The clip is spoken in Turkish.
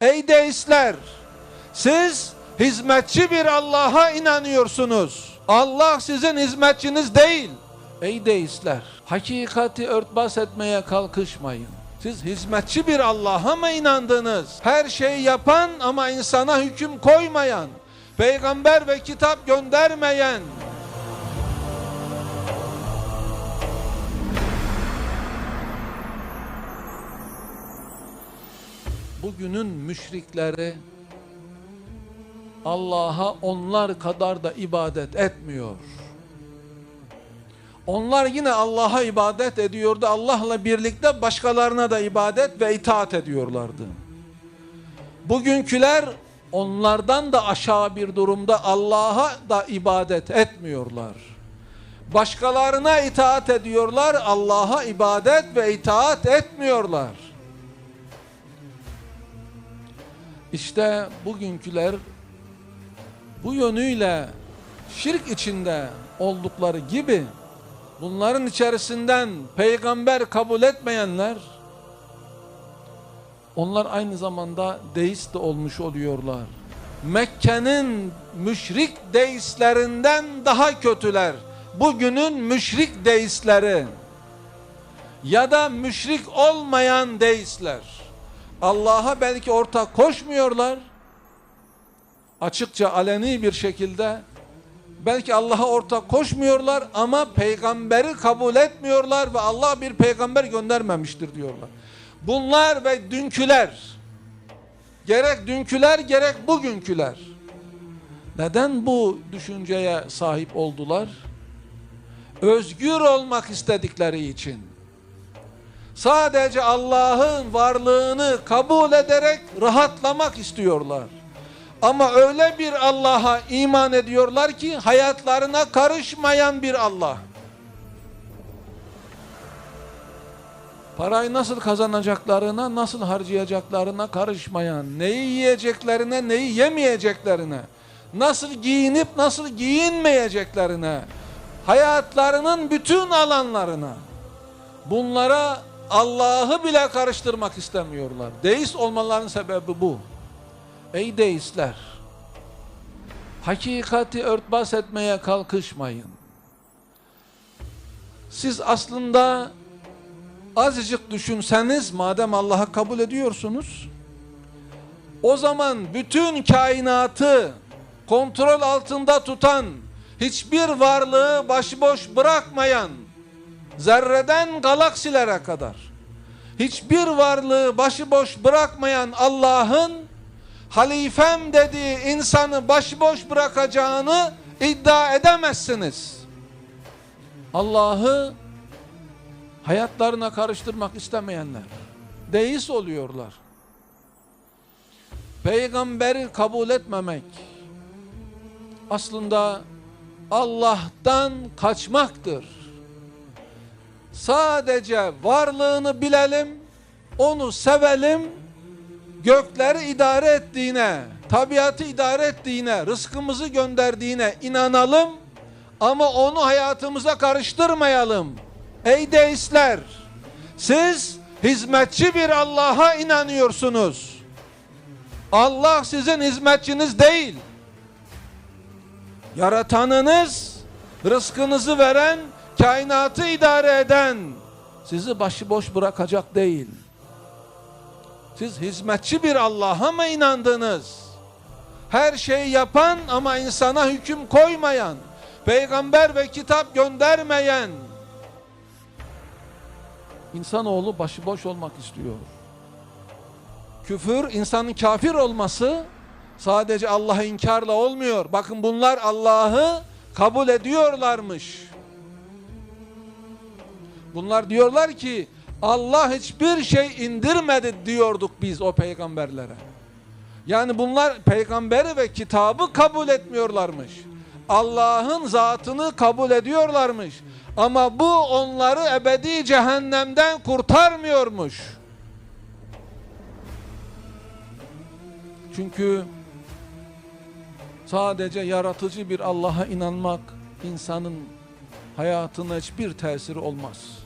Ey deistler! Siz hizmetçi bir Allah'a inanıyorsunuz. Allah sizin hizmetçiniz değil. Ey deistler! Hakikati örtbas etmeye kalkışmayın. Siz hizmetçi bir Allah'a mı inandınız? Her şeyi yapan ama insana hüküm koymayan, peygamber ve kitap göndermeyen, bugünün müşrikleri Allah'a onlar kadar da ibadet etmiyor. Onlar yine Allah'a ibadet ediyordu. Allah'la birlikte başkalarına da ibadet ve itaat ediyorlardı. Bugünküler onlardan da aşağı bir durumda Allah'a da ibadet etmiyorlar. Başkalarına itaat ediyorlar, Allah'a ibadet ve itaat etmiyorlar. İşte bugünküler bu yönüyle şirk içinde oldukları gibi bunların içerisinden peygamber kabul etmeyenler onlar aynı zamanda deist de olmuş oluyorlar. Mekke'nin müşrik deistlerinden daha kötüler. Bugünün müşrik deistleri ya da müşrik olmayan deistler. Allah'a belki ortak koşmuyorlar. Açıkça aleni bir şekilde belki Allah'a ortak koşmuyorlar ama peygamberi kabul etmiyorlar ve Allah bir peygamber göndermemiştir diyorlar. Bunlar ve dünküler gerek dünküler gerek bugünküler neden bu düşünceye sahip oldular? Özgür olmak istedikleri için sadece Allah'ın varlığını kabul ederek rahatlamak istiyorlar. Ama öyle bir Allah'a iman ediyorlar ki hayatlarına karışmayan bir Allah. Parayı nasıl kazanacaklarına, nasıl harcayacaklarına karışmayan, neyi yiyeceklerine, neyi yemeyeceklerine, nasıl giyinip nasıl giyinmeyeceklerine, hayatlarının bütün alanlarına, bunlara Allah'ı bile karıştırmak istemiyorlar. Deist olmalarının sebebi bu. Ey deistler! Hakikati örtbas etmeye kalkışmayın. Siz aslında azıcık düşünseniz madem Allah'a kabul ediyorsunuz o zaman bütün kainatı kontrol altında tutan hiçbir varlığı başıboş bırakmayan zerreden galaksilere kadar hiçbir varlığı başıboş bırakmayan Allah'ın halifem dediği insanı başıboş bırakacağını iddia edemezsiniz. Allah'ı hayatlarına karıştırmak istemeyenler deist oluyorlar. Peygamberi kabul etmemek aslında Allah'tan kaçmaktır. Sadece varlığını bilelim, onu sevelim, gökleri idare ettiğine, tabiatı idare ettiğine, rızkımızı gönderdiğine inanalım ama onu hayatımıza karıştırmayalım. Ey deistler, siz hizmetçi bir Allah'a inanıyorsunuz. Allah sizin hizmetçiniz değil. Yaratanınız, rızkınızı veren, kainatı idare eden, sizi başıboş bırakacak değil. Siz hizmetçi bir Allah'a mı inandınız? Her şeyi yapan ama insana hüküm koymayan, peygamber ve kitap göndermeyen, insanoğlu başıboş olmak istiyor. Küfür, insanın kafir olması sadece Allah'ı inkarla olmuyor. Bakın bunlar Allah'ı kabul ediyorlarmış. Bunlar diyorlar ki Allah hiçbir şey indirmedi diyorduk biz o peygamberlere. Yani bunlar peygamberi ve kitabı kabul etmiyorlarmış. Allah'ın zatını kabul ediyorlarmış. Ama bu onları ebedi cehennemden kurtarmıyormuş. Çünkü sadece yaratıcı bir Allah'a inanmak insanın hayatına hiçbir tesiri olmaz.